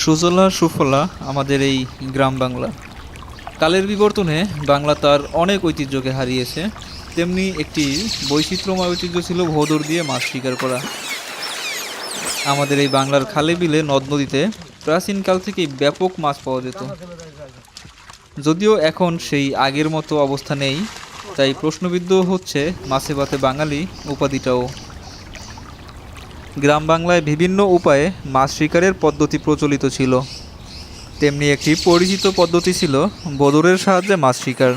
সুজলা সুফলা আমাদের এই গ্রাম বাংলা। কালের বিবর্তনে বাংলা তার অনেক ঐতিহ্যকে হারিয়েছে। তেমনি একটি বৈচিত্র্যময় ঐতিহ্য ছিল ভোদর দিয়ে মাছ শিকার করা। আমাদের এই বাংলার খালে বিলে, নদ নদীতে প্রাচীনকাল থেকেই ব্যাপক মাছ পাওয়া যেত। যদিও এখন সেই আগের মতো অবস্থা নেই, তাই প্রশ্নবিদ্ধ হচ্ছে, মাছে ভাতে বাঙালি উপাধিটাও গ্রাম বাংলায় বিভিন্ন উপায়ে মাছ শিকারের পদ্ধতি প্রচলিত ছিল। তেমনি একটি পরিচিত পদ্ধতি ছিল বদরের সাহায্যে মাছ শিকার।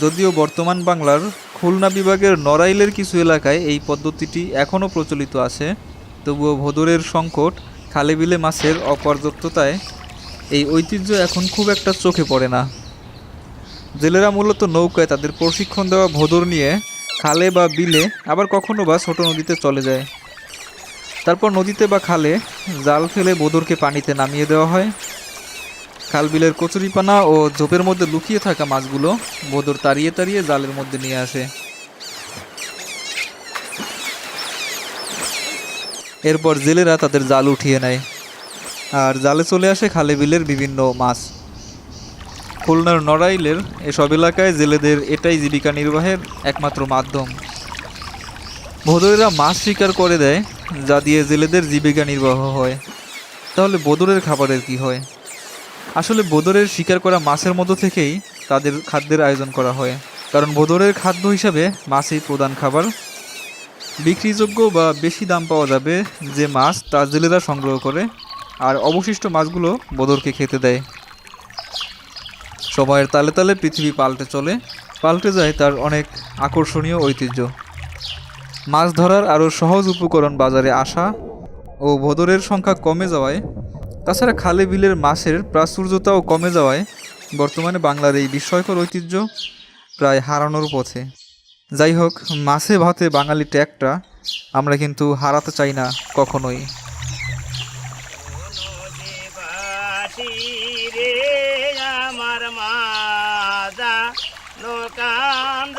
যদিও বর্তমান বাংলার খুলনা বিভাগের নড়াইলের কিছু এলাকায় এই পদ্ধতিটি এখনও প্রচলিত আছে, তবুও ভোদরের সংকট খালে বিলে মাছের অপর্যাপ্ততায় এই ঐতিহ্য এখন খুব একটা চোখে পড়ে না। জেলেরা মূলত নৌকায় তাদের প্রশিক্ষণ দেওয়া ভোদর নিয়ে খালে বা বিলে আবার কখনো বা ছোট নদীতে চলে যায়। তারপর নদীতে বা খালে জাল ফেলে বোদরকে পানিতে নামিয়ে দেওয়া হয়। খাল বিলের কচুরিপানা ও ঝোপের মধ্যে লুকিয়ে থাকা মাছগুলো বোদর তাড়িয়ে তাড়িয়ে জালের মধ্যে নিয়ে আসে। এরপর জেলেরা তাদের জাল উঠিয়ে নেয়। আর জালে চলে আসে খালে বিলের বিভিন্ন মাছ। খুলনার নড়াইলের এসব এলাকায় জেলেদের এটাই জীবিকা নির্বাহের একমাত্র মাধ্যম। ভোদরেরা মাছ শিকার করে দেয় যা দিয়ে জেলেদের জীবিকা নির্বাহ হয়। তাহলে বোদরের খাবারের কি হয়? আসলে বোদরের শিকার করা মাছের মতো থেকেই তাদের খাদ্যের আয়োজন করা হয়। কারণ বোদরের খাদ্য হিসাবে মাছই প্রধান খাবার। বিক্রিযোগ্য বা বেশি দাম পাওয়া যাবে যে মাছ তা জেলেরা সংগ্রহ করে, আর অবশিষ্ট মাছগুলো বোদরকে খেতে দেয়। সময়ের তালে তালে পৃথিবী পাল্টে চলে, পাল্টে যায় তার অনেক আকর্ষণীয় ঐতিহ্য। মাছ ধরার আরও সহজ উপকরণ বাজারে আসা ও ভোদরের সংখ্যা কমে যাওয়ায়, তাছাড়া খালে বিলের মাছের প্রাচুর্যতাও কমে যাওয়ায় বর্তমানে বাংলার এই বিস্ময়কর ঐতিহ্য প্রায় হারানোর পথে। যাই হোক, মাছে ভাতে বাঙালি ট্যাগটা আমরা কিন্তু হারাতে চাই না কখনোই। বাসি রে, আমার মাজা নকান্দ